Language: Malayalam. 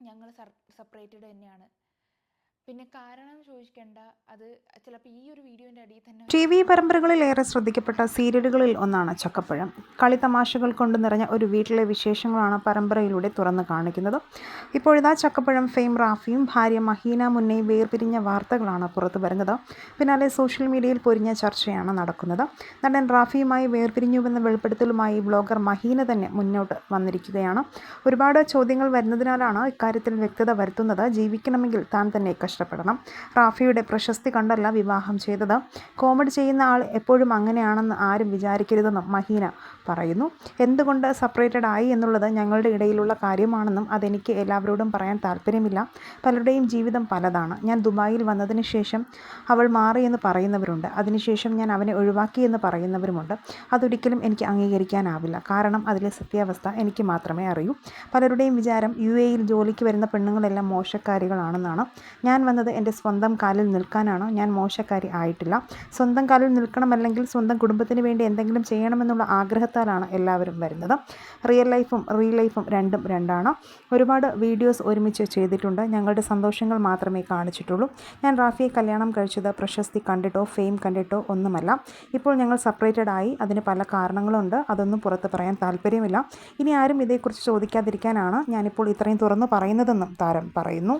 ഞങ്ങൾ സെപ്പറേറ്റഡ് തന്നെയാണ്. പിന്നെ കാരണം ചോദിക്കേണ്ട. അത് ചിലപ്പോൾ ഈ ഒരു വീഡിയോന്റെ അടിയിൽ തന്നെ ടി വി പരമ്പരകളിൽ ഏറെ ശ്രദ്ധിക്കപ്പെട്ട സീരിയലുകളിൽ ഒന്നാണ് ചക്കപ്പഴം. കളിത്തമാശകൾ കൊണ്ട് നിറഞ്ഞ ഒരു വീട്ടിലെ വിശേഷങ്ങളാണ് പരമ്പരയിലൂടെ തുറന്നു കാണിക്കുന്നത്. ഇപ്പോഴിതാ ചക്കപ്പഴം ഫെയിം റാഫിയും ഭാര്യ മഹീന മുന്നയും വേർപിരിഞ്ഞ വാർത്തകളാണ് പുറത്തു വരുന്നത്. പിന്നാലെ സോഷ്യൽ മീഡിയയിൽ പൊരിഞ്ഞ ചർച്ചയാണ് നടക്കുന്നത്. നടൻ റാഫിയുമായി വേർപിരിഞ്ഞുവെന്ന വെളിപ്പെടുത്തലുമായി ബ്ലോഗർ മഹീന തന്നെ മുന്നോട്ട് വന്നിരിക്കുകയാണ്. ഒരുപാട് ചോദ്യങ്ങൾ വരുന്നതിനാലാണ് ഇക്കാര്യത്തിൽ വ്യക്തത വരുത്തുന്നത്. ജീവിക്കണമെങ്കിൽ താൻ തന്നെ കഷ്ടപ്പെടണം. റാഫിയുടെ പ്രശസ്തി കണ്ടല്ല വിവാഹം ചെയ്തത്. കോമഡി ചെയ്യുന്ന ആൾ എപ്പോഴും അങ്ങനെയാണെന്ന് ആരും വിചാരിക്കരുതെന്നും മഹീന പറയുന്നു. എന്തുകൊണ്ട് സെപ്പറേറ്റഡ് ആയി എന്നുള്ളത് ഞങ്ങളുടെ ഇടയിലുള്ള കാര്യമാണെന്നും അതെനിക്ക് എല്ലാവരോടും പറയാൻ താല്പര്യമില്ല. പലരുടെയും ജീവിതം പലതാണ്. ഞാൻ ദുബായിൽ വന്നതിന് ശേഷം അവൾ മാറിയെന്ന് പറയുന്നവരുണ്ട്. അതിനുശേഷം ഞാൻ അവനെ ഒഴിവാക്കിയെന്ന് പറയുന്നവരുമുണ്ട്. അതൊരിക്കലും എനിക്ക് അംഗീകരിക്കാനാവില്ല. കാരണം അതിലെ സത്യാവസ്ഥ എനിക്ക് മാത്രമേ അറിയൂ. പലരുടെയും വിചാരം യു എയിൽ ജോലിക്ക് വരുന്ന പെണ്ണുങ്ങളെല്ലാം മോശക്കാരികളാണെന്നാണ്. ഞാൻ വന്നത് എന്റെ സ്വന്തം കാലിൽ നിൽക്കാനാണോ? ഞാൻ മോശക്കാരി ആയിട്ടില്ല. സ്വന്തം കാലിൽ നിൽക്കണമല്ലെങ്കിൽ സ്വന്തം കുടുംബത്തിന് വേണ്ടി എന്തെങ്കിലും ചെയ്യണമെന്നുള്ള ആഗ്രഹത്താലാണ് എല്ലാവരും വരുന്നത്. റിയൽ ലൈഫും റിയൽ ലൈഫും രണ്ടും രണ്ടാണ്. ഒരുപാട് വീഡിയോസ് ഒരുമിച്ച് ചെയ്തിട്ടുണ്ട്. ഞങ്ങളുടെ സന്തോഷങ്ങൾ മാത്രമേ കാണിച്ചിട്ടുള്ളൂ. ഞാൻ റാഫിയെ കല്യാണം കഴിച്ചത് പ്രശസ്തി കണ്ടിട്ടോ ഫെയിം കണ്ടിട്ടോ ഒന്നുമല്ല. ഇപ്പോൾ ഞങ്ങൾ സെപ്പറേറ്റഡ് ആയി. അതിന് പല കാരണങ്ങളുണ്ട്. അതൊന്നും പുറത്ത് പറയാൻ താല്പര്യമില്ല. ഇനി ആരും ഇതേക്കുറിച്ച് ചോദിക്കാതിരിക്കാനാണ് ഞാനിപ്പോൾ ഇത്രയും തുറന്നു പറയുന്നതെന്നും താരം പറയുന്നു.